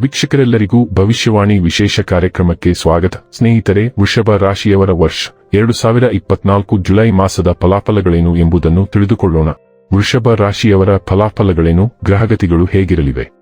ವೀಕ್ಷಕರೆಲ್ಲರಿಗೂ ಭವಿಷ್ಯವಾಣಿ ವಿಶೇಷ ಕಾರ್ಯಕ್ರಮಕ್ಕೆ ಸ್ವಾಗತ. ಸ್ನೇಹಿತರೆ, ವೃಷಭ ರಾಶಿಯವರ ವರ್ಷ ಎರಡು ಸಾವಿರ ಇಪ್ಪತ್ನಾಲ್ಕು ಜುಲೈ ಮಾಸದ ಫಲಾಫಲಗಳೇನು ಎಂಬುದನ್ನು ತಿಳಿದುಕೊಳ್ಳೋಣ. ವೃಷಭ ರಾಶಿಯವರ ಫಲಾಫಲಗಳೇನು, ಗ್ರಹಗತಿಗಳು ಹೇಗಿರಲಿವೆ?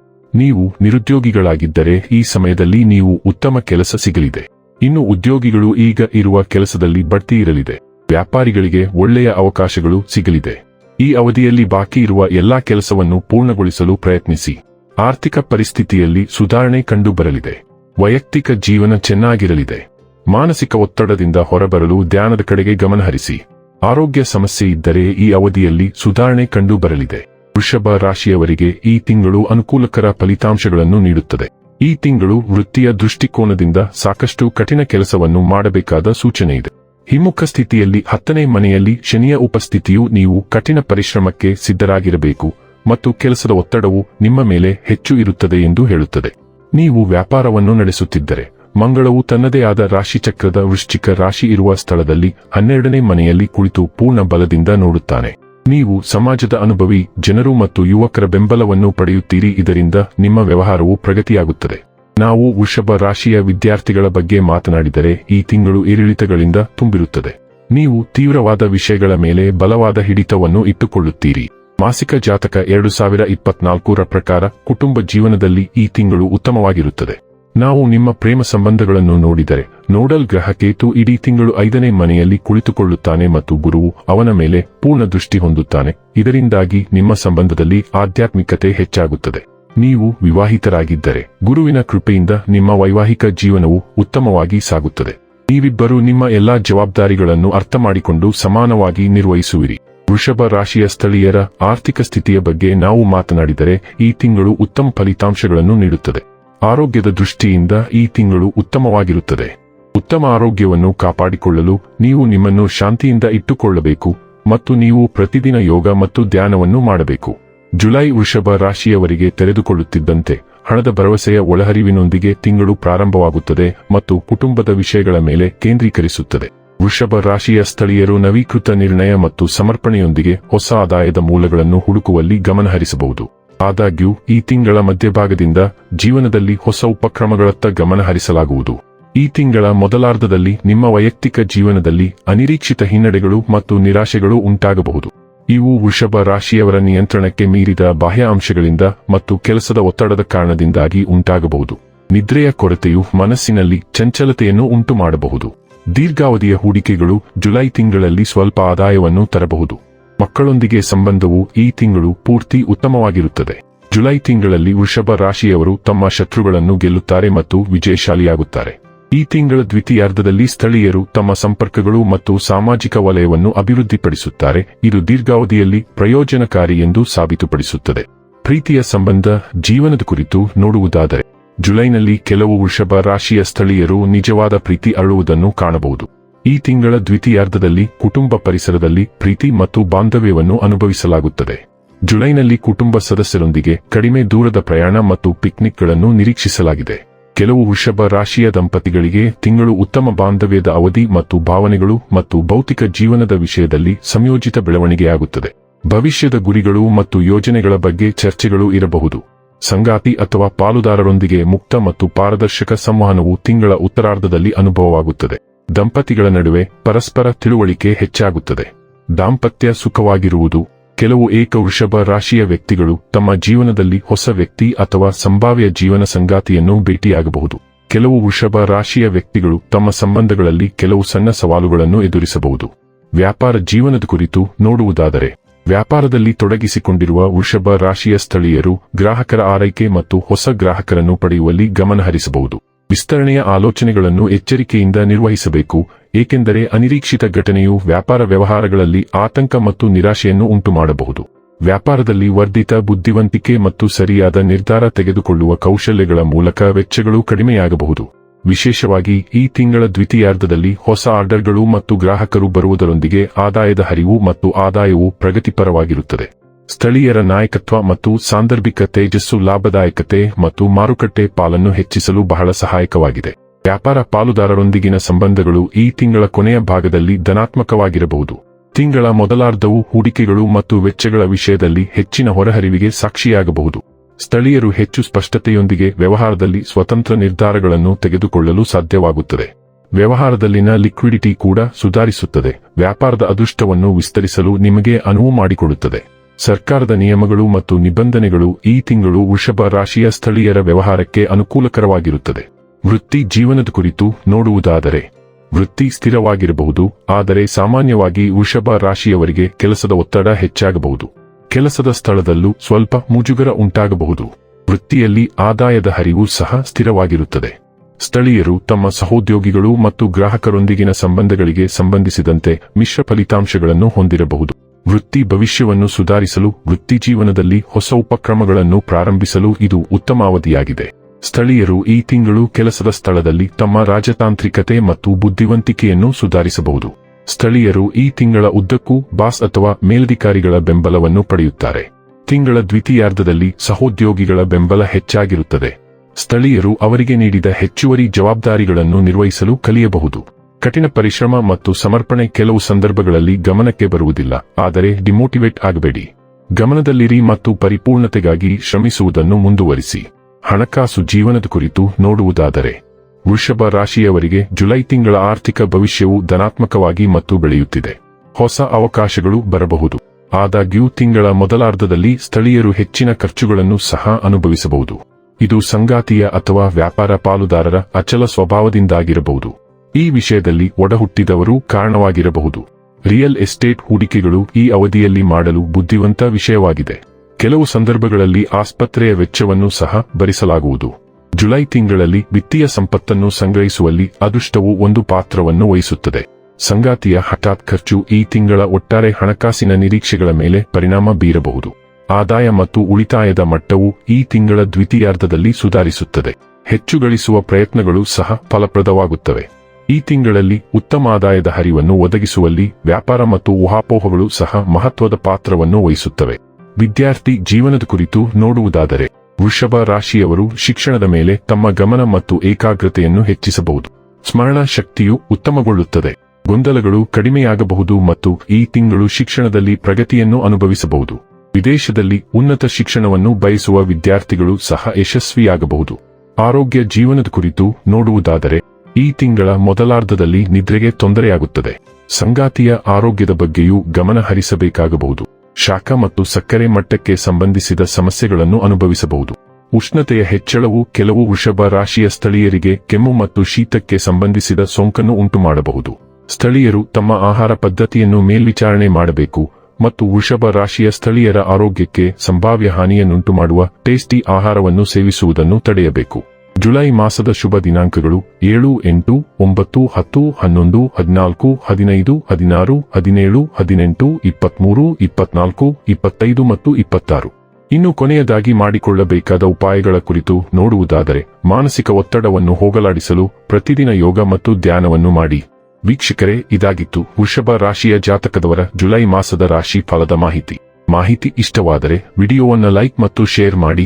ನೀವು ನಿರುದ್ಯೋಗಿಗಳಾಗಿದ್ದರೆ ಈ ಸಮಯದಲ್ಲಿ ನೀವು ಉತ್ತಮ ಕೆಲಸ ಸಿಗಲಿದೆ. ಇನ್ನು ಉದ್ಯೋಗಿಗಳು ಈಗ ಇರುವ ಕೆಲಸದಲ್ಲಿ ಬಡ್ತಿ ಇರಲಿದೆ. ವ್ಯಾಪಾರಿಗಳಿಗೆ ಒಳ್ಳೆಯ ಅವಕಾಶಗಳು ಸಿಗಲಿದೆ. ಈ ಅವಧಿಯಲ್ಲಿ ಬಾಕಿ ಇರುವ ಎಲ್ಲಾ ಕೆಲಸವನ್ನು ಪೂರ್ಣಗೊಳಿಸಲು ಪ್ರಯತ್ನಿಸಿ. ಆರ್ಥಿಕ ಪರಿಸ್ಥಿತಿಯಲ್ಲಿ ಸುಧಾರಣೆ ಕಂಡುಬರಲಿದೆ. ವೈಯಕ್ತಿಕ ಜೀವನ ಚೆನ್ನಾಗಿರಲಿದೆ. ಮಾನಸಿಕ ಒತ್ತಡದಿಂದ ಹೊರಬರಲು ಧ್ಯಾನದ ಕಡೆಗೆ ಗಮನಹರಿಸಿ. ಆರೋಗ್ಯ ಸಮಸ್ಯೆ ಇದ್ದರೆ ಈ ಅವಧಿಯಲ್ಲಿ ಸುಧಾರಣೆ ಕಂಡುಬರಲಿದೆ. ವೃಷಭ ರಾಶಿಯವರಿಗೆ ಈ ತಿಂಗಳು ಅನುಕೂಲಕರ ಫಲಿತಾಂಶಗಳನ್ನು ನೀಡುತ್ತದೆ. ಈ ತಿಂಗಳು ವೃತ್ತಿಯ ದೃಷ್ಟಿಕೋನದಿಂದ ಸಾಕಷ್ಟು ಕಠಿಣ ಕೆಲಸವನ್ನು ಮಾಡಬೇಕಾದ ಸೂಚನೆ ಇದೆ. ಹಿಮ್ಮುಖ ಸ್ಥಿತಿಯಲ್ಲಿ ಹತ್ತನೇ ಮನೆಯಲ್ಲಿ ಶನಿಯ ಉಪಸ್ಥಿತಿಯು ನೀವು ಕಠಿಣ ಪರಿಶ್ರಮಕ್ಕೆ ಸಿದ್ಧರಾಗಿರಬೇಕು ಮತ್ತು ಕೆಲಸದ ಒತ್ತಡವು ನಿಮ್ಮ ಮೇಲೆ ಹೆಚ್ಚು ಇರುತ್ತದೆ ಎಂದು ಹೇಳುತ್ತದೆ. ನೀವು ವ್ಯಾಪಾರವನ್ನು ನಡೆಸುತ್ತಿದ್ದರೆ, ಮಂಗಳವು ತನ್ನದೇ ಆದ ರಾಶಿಚಕ್ರದ ವೃಶ್ಚಿಕ ರಾಶಿ ಇರುವ ಸ್ಥಳದಲ್ಲಿ ಹನ್ನೆರಡನೇ ಮನೆಯಲ್ಲಿ ಕುಳಿತು ಪೂರ್ಣ ಬಲದಿಂದ ನೋಡುತ್ತಾನೆ. ನೀವು ಸಮಾಜದ ಅನುಭವಿ, ಜನರು ಮತ್ತು ಯುವಕರ ಬೆಂಬಲವನ್ನು ಪಡೆಯುತ್ತೀರಿ, ಇದರಿಂದ ನಿಮ್ಮ ವ್ಯವಹಾರವು ಪ್ರಗತಿಯಾಗುತ್ತದೆ. ನಾವು ವೃಷಭ ರಾಶಿಯ ವಿದ್ಯಾರ್ಥಿಗಳ ಬಗ್ಗೆ ಮಾತನಾಡಿದರೆ, ಈ ತಿಂಗಳು ಏರಿಳಿತಗಳಿಂದ ತುಂಬಿರುತ್ತದೆ. ನೀವು ತೀವ್ರವಾದ ವಿಷಯಗಳ ಮೇಲೆ ಬಲವಾದ ಹಿಡಿತವನ್ನು ಇಟ್ಟುಕೊಳ್ಳುತ್ತೀರಿ. ಮಾಸಿಕ ಜಾತಕ ಎರಡು ಸಾವಿರ ಇಪ್ಪತ್ನಾಲ್ಕರ ಪ್ರಕಾರ ಕುಟುಂಬ ಜೀವನದಲ್ಲಿ ಈ ತಿಂಗಳು ಉತ್ತಮವಾಗಿರುತ್ತದೆ. ನಾವು ನಿಮ್ಮ ಪ್ರೇಮ ಸಂಬಂಧಗಳನ್ನು ನೋಡಿದರೆ, ನೋಡಲ್ ಗ್ರಹ ಕೇತು ಇಡೀ ತಿಂಗಳು ಐದನೇ ಮನೆಯಲ್ಲಿ ಕುಳಿತುಕೊಳ್ಳುತ್ತಾನೆ ಮತ್ತು ಗುರುವು ಅವನ ಮೇಲೆ ಪೂರ್ಣ ದೃಷ್ಟಿ ಹೊಂದುತ್ತಾನೆ. ಇದರಿಂದಾಗಿ ನಿಮ್ಮ ಸಂಬಂಧದಲ್ಲಿ ಆಧ್ಯಾತ್ಮಿಕತೆ ಹೆಚ್ಚಾಗುತ್ತದೆ. ನೀವು ವಿವಾಹಿತರಾಗಿದ್ದರೆ, ಗುರುವಿನ ಕೃಪೆಯಿಂದ ನಿಮ್ಮ ವೈವಾಹಿಕ ಜೀವನವು ಉತ್ತಮವಾಗಿ ಸಾಗುತ್ತದೆ. ನೀವಿಬ್ಬರು ನಿಮ್ಮ ಎಲ್ಲಾ ಜವಾಬ್ದಾರಿಗಳನ್ನು ಅರ್ಥ ಮಾಡಿಕೊಂಡು ಸಮಾನವಾಗಿ ನಿರ್ವಹಿಸುವಿರಿ. ವೃಷಭ ರಾಶಿಯ ಸ್ಥಳೀಯರ ಆರ್ಥಿಕ ಸ್ಥಿತಿಯ ಬಗ್ಗೆ ನಾವು ಮಾತನಾಡಿದರೆ, ಈ ತಿಂಗಳು ಉತ್ತಮ ಫಲಿತಾಂಶಗಳನ್ನು ನೀಡುತ್ತದೆ. ಆರೋಗ್ಯದ ದೃಷ್ಟಿಯಿಂದ ಈ ತಿಂಗಳು ಉತ್ತಮವಾಗಿರುತ್ತದೆ. ಉತ್ತಮ ಆರೋಗ್ಯವನ್ನು ಕಾಪಾಡಿಕೊಳ್ಳಲು ನೀವು ನಿಮ್ಮನ್ನು ಶಾಂತಿಯಿಂದ ಇಟ್ಟುಕೊಳ್ಳಬೇಕು ಮತ್ತು ನೀವು ಪ್ರತಿದಿನ ಯೋಗ ಮತ್ತು ಧ್ಯಾನವನ್ನು ಮಾಡಬೇಕು. ಜುಲೈ ವೃಷಭ ರಾಶಿಯವರಿಗೆ ತೆರೆದುಕೊಳ್ಳುತ್ತಿದ್ದಂತೆ ಹಣದ ಭರವಸೆಯ ಒಳಹರಿವಿನೊಂದಿಗೆ ತಿಂಗಳು ಪ್ರಾರಂಭವಾಗುತ್ತದೆ ಮತ್ತು ಕುಟುಂಬದ ವಿಷಯಗಳ ಮೇಲೆ ಕೇಂದ್ರೀಕರಿಸುತ್ತದೆ. ವೃಷಭ ರಾಶಿಯ ಸ್ಥಳೀಯರು ನವೀಕೃತ ನಿರ್ಣಯ ಮತ್ತು ಸಮರ್ಪಣೆಯೊಂದಿಗೆ ಹೊಸ ಆದಾಯದ ಮೂಲಗಳನ್ನು ಹುಡುಕುವಲ್ಲಿ ಗಮನಹರಿಸಬಹುದು. ಆದಾಗ್ಯೂ, ಈ ತಿಂಗಳ ಮಧ್ಯಭಾಗದಿಂದ ಜೀವನದಲ್ಲಿ ಹೊಸ ಉಪಕ್ರಮಗಳತ್ತ ಗಮನ ಹರಿಸಲಾಗುವುದು. ಈ ತಿಂಗಳ ಮೊದಲಾರ್ಧದಲ್ಲಿ ನಿಮ್ಮ ವೈಯಕ್ತಿಕ ಜೀವನದಲ್ಲಿ ಅನಿರೀಕ್ಷಿತ ಹಿನ್ನಡೆಗಳು ಮತ್ತು ನಿರಾಶೆಗಳು ಉಂಟಾಗಬಹುದು. ಇವು ವೃಷಭ ರಾಶಿಯವರ ನಿಯಂತ್ರಣಕ್ಕೆ ಮೀರಿದ ಬಾಹ್ಯ ಅಂಶಗಳಿಂದ ಮತ್ತು ಕೆಲಸದ ಒತ್ತಡದ ಕಾರಣದಿಂದಾಗಿ ಉಂಟಾಗಬಹುದು. ನಿದ್ರೆಯ ಕೊರತೆಯು ಮನಸ್ಸಿನಲ್ಲಿ ಚಂಚಲತೆಯನ್ನು ಉಂಟುಮಾಡಬಹುದು. ದೀರ್ಘಾವಧಿಯ ಹೂಡಿಕೆಗಳು ಜುಲೈ ತಿಂಗಳಲ್ಲಿ ಸ್ವಲ್ಪ ಆದಾಯವನ್ನು ತರಬಹುದು. ಮಕ್ಕಳೊಂದಿಗೆ ಸಂಬಂಧವು ಈ ತಿಂಗಳು ಪೂರ್ತಿ ಉತ್ತಮವಾಗಿರುತ್ತದೆ. ಜುಲೈ ತಿಂಗಳಲ್ಲಿ ವೃಷಭ ರಾಶಿಯವರು ತಮ್ಮ ಶತ್ರುಗಳನ್ನು ಗೆಲ್ಲುತ್ತಾರೆ ಮತ್ತು ವಿಜಯಶಾಲಿಯಾಗುತ್ತಾರೆ. ಈ ತಿಂಗಳ ದ್ವಿತೀಯಾರ್ಧದಲ್ಲಿ ಸ್ಥಳೀಯರು ತಮ್ಮ ಸಂಪರ್ಕಗಳು ಮತ್ತು ಸಾಮಾಜಿಕ ವಲಯವನ್ನು ಅಭಿವೃದ್ಧಿಪಡಿಸುತ್ತಾರೆ. ಇದು ದೀರ್ಘಾವಧಿಯಲ್ಲಿ ಪ್ರಯೋಜನಕಾರಿ ಎಂದು ಸಾಬೀತುಪಡಿಸುತ್ತದೆ. ಪ್ರೀತಿಯ ಸಂಬಂಧ, ಜೀವನದ ಕುರಿತು ನೋಡುವುದಾದರೆ, ಜುಲೈನಲ್ಲಿ ಕೆಲವು ವೃಷಭ ರಾಶಿಯ ಸ್ಥಳೀಯರು ನಿಜವಾದ ಪ್ರೀತಿ ಅಳುವುದನ್ನು ಕಾಣಬಹುದು. ಈ ತಿಂಗಳ ದ್ವಿತೀಯಾರ್ಧದಲ್ಲಿ ಕುಟುಂಬ ಪರಿಸರದಲ್ಲಿ ಪ್ರೀತಿ ಮತ್ತು ಬಾಂಧವ್ಯವನ್ನು ಅನುಭವಿಸಲಾಗುತ್ತದೆ. ಜುಲೈನಲ್ಲಿ ಕುಟುಂಬ ಸದಸ್ಯರೊಂದಿಗೆ ಕಡಿಮೆ ದೂರದ ಪ್ರಯಾಣ ಮತ್ತು ಪಿಕ್ನಿಕ್ಗಳನ್ನು ನಿರೀಕ್ಷಿಸಲಾಗಿದೆ. ಕೆಲವು ವೃಷಭ ರಾಶಿಯ ದಂಪತಿಗಳಿಗೆ ತಿಂಗಳು ಉತ್ತಮ ಬಾಂಧವ್ಯದ ಅವಧಿ ಮತ್ತು ಭಾವನೆಗಳು ಮತ್ತು ಭೌತಿಕ ಜೀವನದ ವಿಷಯದಲ್ಲಿ ಸಂಯೋಜಿತ ಬೆಳವಣಿಗೆಯಾಗುತ್ತದೆ. ಭವಿಷ್ಯದ ಗುರಿಗಳು ಮತ್ತು ಯೋಜನೆಗಳ ಬಗ್ಗೆ ಚರ್ಚೆಗಳು ಇರಬಹುದು. ಸಂಗಾತಿ ಅಥವಾ ಪಾಲುದಾರರೊಂದಿಗೆ ಮುಕ್ತ ಮತ್ತು ಪಾರದರ್ಶಕ ಸಂವಹನವು ತಿಂಗಳ ಉತ್ತರಾರ್ಧದಲ್ಲಿ ಅನುಭವವಾಗುತ್ತದೆ. ದಂಪತಿಗಳ ನಡುವೆ ಪರಸ್ಪರ ತಿಳುವಳಿಕೆ ಹೆಚ್ಚಾಗುತ್ತದೆ. ದಾಂಪತ್ಯ ಸುಖವಾಗಿರುವುದು ಕೆಲವು ಏಕ ವೃಷಭ ರಾಶಿಯ ವ್ಯಕ್ತಿಗಳು ತಮ್ಮ ಜೀವನದಲ್ಲಿ ಹೊಸ ವ್ಯಕ್ತಿ ಅಥವಾ ಸಂಭಾವ್ಯ ಜೀವನ ಸಂಗಾತಿಯನ್ನು ಭೇಟಿಯಾಗಬಹುದು. ಕೆಲವು ವೃಷಭ ರಾಶಿಯ ವ್ಯಕ್ತಿಗಳು ತಮ್ಮ ಸಂಬಂಧಗಳಲ್ಲಿ ಕೆಲವು ಸಣ್ಣ ಸವಾಲುಗಳನ್ನು ಎದುರಿಸಬಹುದು. ವ್ಯಾಪಾರ ಜೀವನದ ಕುರಿತು ನೋಡುವುದಾದರೆ, ವ್ಯಾಪಾರದಲ್ಲಿ ತೊಡಗಿಸಿಕೊಂಡಿರುವ ವೃಷಭ ರಾಶಿಯ ಸ್ಥಳೀಯರು ಗ್ರಾಹಕರ ಆರೈಕೆ ಮತ್ತು ಹೊಸ ಗ್ರಾಹಕರನ್ನು ಪಡೆಯುವಲ್ಲಿ ಗಮನಹರಿಸಬಹುದು. ವಿಸ್ತರಣೆಯ ಆಲೋಚನೆಗಳನ್ನು ಎಚ್ಚರಿಕೆಯಿಂದ ನಿರ್ವಹಿಸಬೇಕು, ಏಕೆಂದರೆ ಅನಿರೀಕ್ಷಿತ ಘಟನೆಯು ವ್ಯಾಪಾರ ವ್ಯವಹಾರಗಳಲ್ಲಿ ಆತಂಕ ಮತ್ತು ನಿರಾಶೆಯನ್ನು ಉಂಟುಮಾಡಬಹುದು. ವ್ಯಾಪಾರದಲ್ಲಿ ವರ್ಧಿತ ಬುದ್ಧಿವಂತಿಕೆ ಮತ್ತು ಸರಿಯಾದ ನಿರ್ಧಾರ ತೆಗೆದುಕೊಳ್ಳುವ ಕೌಶಲ್ಯಗಳ ಮೂಲಕ ವೆಚ್ಚಗಳು ಕಡಿಮೆಯಾಗಬಹುದು. ವಿಶೇಷವಾಗಿ ಈ ತಿಂಗಳ ದ್ವಿತೀಯಾರ್ಧದಲ್ಲಿ ಹೊಸ ಆರ್ಡರ್ಗಳು ಮತ್ತು ಗ್ರಾಹಕರು ಬರುವುದರೊಂದಿಗೆ ಆದಾಯದ ಹರಿವು ಮತ್ತು ಆದಾಯವು ಪ್ರಗತಿಪರವಾಗಿರುತ್ತದೆ. ಸ್ಥಳೀಯರ ನಾಯಕತ್ವ ಮತ್ತು ಸಾಂದರ್ಭಿಕ ತೇಜಸ್ಸು ಲಾಭದಾಯಕತೆ ಮತ್ತು ಮಾರುಕಟ್ಟೆ ಪಾಲನ್ನು ಹೆಚ್ಚಿಸಲು ಬಹಳ ಸಹಾಯಕವಾಗಿದೆ. ವ್ಯಾಪಾರ ಪಾಲುದಾರರೊಂದಿಗಿನ ಸಂಬಂಧಗಳು ಈ ತಿಂಗಳ ಕೊನೆಯ ಭಾಗದಲ್ಲಿ ಧನಾತ್ಮಕವಾಗಿರಬಹುದು. ತಿಂಗಳ ಮೊದಲಾರ್ಧವು ಹೂಡಿಕೆಗಳು ಮತ್ತು ವೆಚ್ಚಗಳ ವಿಷಯದಲ್ಲಿ ಹೆಚ್ಚಿನ ಹೊರಹರಿವಿಗೆ ಸಾಕ್ಷಿಯಾಗಬಹುದು. ಸ್ಥಳೀಯರು ಹೆಚ್ಚು ಸ್ಪಷ್ಟತೆಯೊಂದಿಗೆ ವ್ಯವಹಾರದಲ್ಲಿ ಸ್ವತಂತ್ರ ನಿರ್ಧಾರಗಳನ್ನು ತೆಗೆದುಕೊಳ್ಳಲು ಸಾಧ್ಯವಾಗುತ್ತದೆ. ವ್ಯವಹಾರದಲ್ಲಿನ ಲಿಕ್ವಿಡಿಟಿ ಕೂಡ ಸುಧಾರಿಸುತ್ತದೆ. ವ್ಯಾಪಾರದ ಅದೃಷ್ಟವನ್ನು ವಿಸ್ತರಿಸಲು ನಿಮಗೆ ಅನುವು ಮಾಡಿಕೊಡುತ್ತದೆ. ಸರ್ಕಾರದ ನಿಯಮಗಳು ಮತ್ತು ನಿಬಂಧನೆಗಳು ಈ ತಿಂಗಳು ವೃಷಭ ರಾಶಿಯ ಸ್ಥಳೀಯರ ವ್ಯವಹಾರಕ್ಕೆ ಅನುಕೂಲಕರವಾಗಿರುತ್ತದೆ. ವೃತ್ತಿ ಜೀವನದ ಕುರಿತು ನೋಡುವುದಾದರೆ, ವೃತ್ತಿ ಸ್ಥಿರವಾಗಿರಬಹುದು, ಆದರೆ ಸಾಮಾನ್ಯವಾಗಿ ವೃಷಭ ರಾಶಿಯವರಿಗೆ ಕೆಲಸದ ಒತ್ತಡ ಹೆಚ್ಚಾಗಬಹುದು. ಕೆಲಸದ ಸ್ಥಳದಲ್ಲೂ ಸ್ವಲ್ಪ ಮುಜುಗರ ಉಂಟಾಗಬಹುದು. ವೃತ್ತಿಯಲ್ಲಿ ಆದಾಯದ ಹರಿವು ಸಹ ಸ್ಥಿರವಾಗಿರುತ್ತದೆ. ಸ್ಥಳೀಯರು ತಮ್ಮ ಸಹೋದ್ಯೋಗಿಗಳು ಮತ್ತು ಗ್ರಾಹಕರೊಂದಿಗಿನ ಸಂಬಂಧಗಳಿಗೆ ಸಂಬಂಧಿಸಿದಂತೆ ಮಿಶ್ರ ಫಲಿತಾಂಶಗಳನ್ನು ಹೊಂದಿರಬಹುದು. ವೃತ್ತಿ ಭವಿಷ್ಯವನ್ನು ಸುಧಾರಿಸಲು ವೃತ್ತಿ ಜೀವನದಲ್ಲಿ ಹೊಸ ಉಪಕ್ರಮಗಳನ್ನು ಪ್ರಾರಂಭಿಸಲು ಇದು ಉತ್ತಮ ಅವಧಿಯಾಗಿದೆ ಸ್ಥಳೀಯರು ಈ ತಿಂಗಳು ಕೆಲಸದ ಸ್ಥಳದಲ್ಲಿ ತಮ್ಮ ರಾಜತಾಂತ್ರಿಕತೆ ಮತ್ತು ಬುದ್ಧಿವಂತಿಕೆಯನ್ನು ಸುಧಾರಿಸಬಹುದು. ಸ್ಥಳೀಯರು ಈ ತಿಂಗಳ ಉದ್ದಕ್ಕೂ ಬಾಸ್ ಅಥವಾ ಮೇಲಧಿಕಾರಿಗಳ ಬೆಂಬಲವನ್ನು ಪಡೆಯುತ್ತಾರೆ. ತಿಂಗಳ ದ್ವಿತೀಯಾರ್ಧದಲ್ಲಿ ಸಹೋದ್ಯೋಗಿಗಳ ಬೆಂಬಲ ಹೆಚ್ಚಾಗಿರುತ್ತದೆ. ಸ್ಥಳೀಯರು ಅವರಿಗೆ ನೀಡಿದ ಹೆಚ್ಚುವರಿ ಜವಾಬ್ದಾರಿಗಳನ್ನು ನಿರ್ವಹಿಸಲು ಕಲಿಯಬಹುದು. ಕಠಿಣ ಪರಿಶ್ರಮ ಮತ್ತು ಸಮರ್ಪಣೆ ಕೆಲವು ಸಂದರ್ಭಗಳಲ್ಲಿ ಗಮನಕ್ಕೆ ಬರುವುದಿಲ್ಲ, ಆದರೆ ಡಿಮೋಟಿವೇಟ್ ಆಗಬೇಡಿ. ಗಮನದಲ್ಲಿರಿ ಮತ್ತು ಪರಿಪೂರ್ಣತೆಗಾಗಿ ಶ್ರಮಿಸುವುದನ್ನು ಮುಂದುವರಿಸಿ. ಹಣಕಾಸು ಜೀವನದ ಕುರಿತು ನೋಡುವುದಾದರೆ, ವೃಷಭ ರಾಶಿಯವರಿಗೆ ಜುಲೈ ತಿಂಗಳ ಆರ್ಥಿಕ ಭವಿಷ್ಯವು ಧನಾತ್ಮಕವಾಗಿ ಮತ್ತು ಬೆಳೆಯುತ್ತಿದೆ. ಹೊಸ ಅವಕಾಶಗಳು ಬರಬಹುದು. ಆದಾಗ್ಯೂ ತಿಂಗಳ ಮೊದಲಾರ್ಧದಲ್ಲಿ ಸ್ಥಳೀಯರು ಹೆಚ್ಚಿನ ಖರ್ಚುಗಳನ್ನು ಸಹ ಅನುಭವಿಸಬಹುದು. ಇದು ಸಂಗಾತಿಯ ಅಥವಾ ವ್ಯಾಪಾರ ಪಾಲುದಾರರ ಅಚಲ ಸ್ವಭಾವದಿಂದಾಗಿರಬಹುದು. ಈ ವಿಷಯದಲ್ಲಿ ಒಡಹುಟ್ಟಿದವರು ಕಾರಣವಾಗಿರಬಹುದು. ರಿಯಲ್ ಎಸ್ಟೇಟ್ ಹೂಡಿಕೆಗಳು ಈ ಅವಧಿಯಲ್ಲಿ ಮಾಡಲು ಬುದ್ಧಿವಂತ ವಿಷಯವಾಗಿದೆ. ಕೆಲವು ಸಂದರ್ಭಗಳಲ್ಲಿ ಆಸ್ಪತ್ರೆಯ ವೆಚ್ಚವನ್ನು ಸಹ ಭರಿಸಲಾಗುವುದು. ಜುಲೈ ತಿಂಗಳಲ್ಲಿ ವಿತ್ತೀಯ ಸಂಪತ್ತನ್ನು ಸಂಗ್ರಹಿಸುವಲ್ಲಿ ಅದೃಷ್ಟವು ಒಂದು ಪಾತ್ರವನ್ನು ವಹಿಸುತ್ತದೆ. ಸಂಗಾತಿಯ ಹಠಾತ್ ಖರ್ಚು ಈ ತಿಂಗಳ ಒಟ್ಟಾರೆ ಹಣಕಾಸಿನ ನಿರೀಕ್ಷೆಗಳ ಮೇಲೆ ಪರಿಣಾಮ ಬೀರಬಹುದು. ಆದಾಯ ಮತ್ತು ಉಳಿತಾಯದ ಮಟ್ಟವು ಈ ತಿಂಗಳ ದ್ವಿತೀಯಾರ್ಧದಲ್ಲಿ ಸುಧಾರಿಸುತ್ತದೆ. ಹೆಚ್ಚು ಗಳಿಸುವ ಪ್ರಯತ್ನಗಳು ಸಹ ಫಲಪ್ರದವಾಗುತ್ತವೆ. ಈ ತಿಂಗಳಲ್ಲಿ ಉತ್ತಮ ಆದಾಯದ ಹರಿವನ್ನು ಒದಗಿಸುವಲ್ಲಿ ವ್ಯಾಪಾರ ಮತ್ತು ಊಹಾಪೋಹಗಳು ಸಹ ಮಹತ್ವದ ಪಾತ್ರವನ್ನು ವಹಿಸುತ್ತವೆ. ವಿದ್ಯಾರ್ಥಿ ಜೀವನದ ಕುರಿತು ನೋಡುವುದಾದರೆ, ವೃಷಭ ರಾಶಿಯವರು ಶಿಕ್ಷಣದ ಮೇಲೆ ತಮ್ಮ ಗಮನ ಮತ್ತು ಏಕಾಗ್ರತೆಯನ್ನು ಹೆಚ್ಚಿಸಬಹುದು. ಸ್ಮರಣ ಶಕ್ತಿಯು ಉತ್ತಮಗೊಳ್ಳುತ್ತದೆ. ಗೊಂದಲಗಳು ಕಡಿಮೆಯಾಗಬಹುದು ಮತ್ತು ಈ ತಿಂಗಳು ಶಿಕ್ಷಣದಲ್ಲಿ ಪ್ರಗತಿಯನ್ನು ಅನುಭವಿಸಬಹುದು. ವಿದೇಶದಲ್ಲಿ ಉನ್ನತ ಶಿಕ್ಷಣವನ್ನು ಬಯಸುವ ವಿದ್ಯಾರ್ಥಿಗಳು ಸಹ ಯಶಸ್ವಿಯಾಗಬಹುದು. ಆರೋಗ್ಯ ಜೀವನದ ಕುರಿತು ನೋಡುವುದಾದರೆ ಈ ತಿಂಗಳ ಮೊದಲಾರ್ಧದಲ್ಲಿ ನಿದ್ರೆಗೆ ತೊಂದರೆಯಾಗುತ್ತದೆ. ಸಂಗಾತಿಯ ಆರೋಗ್ಯದ ಬಗ್ಗೆಯೂ ಗಮನ ಹರಿಸಬೇಕಾಗಬಹುದು. ಶಾಖ ಮತ್ತು ಸಕ್ಕರೆ ಮಟ್ಟಕ್ಕೆ ಸಂಬಂಧಿಸಿದ ಸಮಸ್ಯೆಗಳನ್ನು ಅನುಭವಿಸಬಹುದು. ಉಷ್ಣತೆಯ ಹೆಚ್ಚಳವು ಕೆಲವು ವೃಷಭ ರಾಶಿಯ ಸ್ಥಳೀಯರಿಗೆ ಕೆಮ್ಮು ಮತ್ತು ಶೀತಕ್ಕೆ ಸಂಬಂಧಿಸಿದ ಸೋಂಕನ್ನು ಉಂಟುಮಾಡಬಹುದು. ಸ್ಥಳೀಯರು ತಮ್ಮ ಆಹಾರ ಪದ್ಧತಿಯನ್ನು ಮೇಲ್ವಿಚಾರಣೆ ಮಾಡಬೇಕು ಮತ್ತು ವೃಷಭ ರಾಶಿಯ ಸ್ಥಳೀಯರ ಆರೋಗ್ಯಕ್ಕೆ ಸಂಭಾವ್ಯ ಹಾನಿಯನ್ನುಂಟು ಮಾಡುವ ಟೇಸ್ಟಿ ಆಹಾರವನ್ನು ಸೇವಿಸುವುದನ್ನು ತಡೆಯಬೇಕು. ಜುಲೈ ಮಾಸದ ಶುಭ ದಿನಾಂಕಗಳು ಏಳು, ಎಂಟು, ಒಂಬತ್ತು, ಹತ್ತು, ಹನ್ನೊಂದು, ಹದಿನಾಲ್ಕು, ಹದಿನೈದು, ಹದಿನಾರು, ಹದಿನೇಳು, ಹದಿನೆಂಟು, ಇಪ್ಪತ್ಮೂರು, ಇಪ್ಪತ್ನಾಲ್ಕು, ಇಪ್ಪತ್ತೈದು ಮತ್ತು ಇಪ್ಪತ್ತಾರು. ಇನ್ನು ಕೊನೆಯದಾಗಿ ಮಾಡಿಕೊಳ್ಳಬೇಕಾದ ಉಪಾಯಗಳ ಕುರಿತು ನೋಡುವುದಾದರೆ ಮಾನಸಿಕ ಒತ್ತಡವನ್ನು ಹೋಗಲಾಡಿಸಲು ಪ್ರತಿದಿನ ಯೋಗ ಮತ್ತು ಧ್ಯಾನವನ್ನು ಮಾಡಿ. ವೀಕ್ಷಕರೇ, ಇದಾಗಿತ್ತು ವೃಷಭ ರಾಶಿಯ ಜಾತಕದವರ ಜುಲೈ ಮಾಸದ ರಾಶಿ ಫಲದ ಮಾಹಿತಿ. ಮಾಹಿತಿ ಇಷ್ಟವಾದರೆ ವಿಡಿಯೋವನ್ನು ಲೈಕ್ ಮತ್ತು ಶೇರ್ ಮಾಡಿ.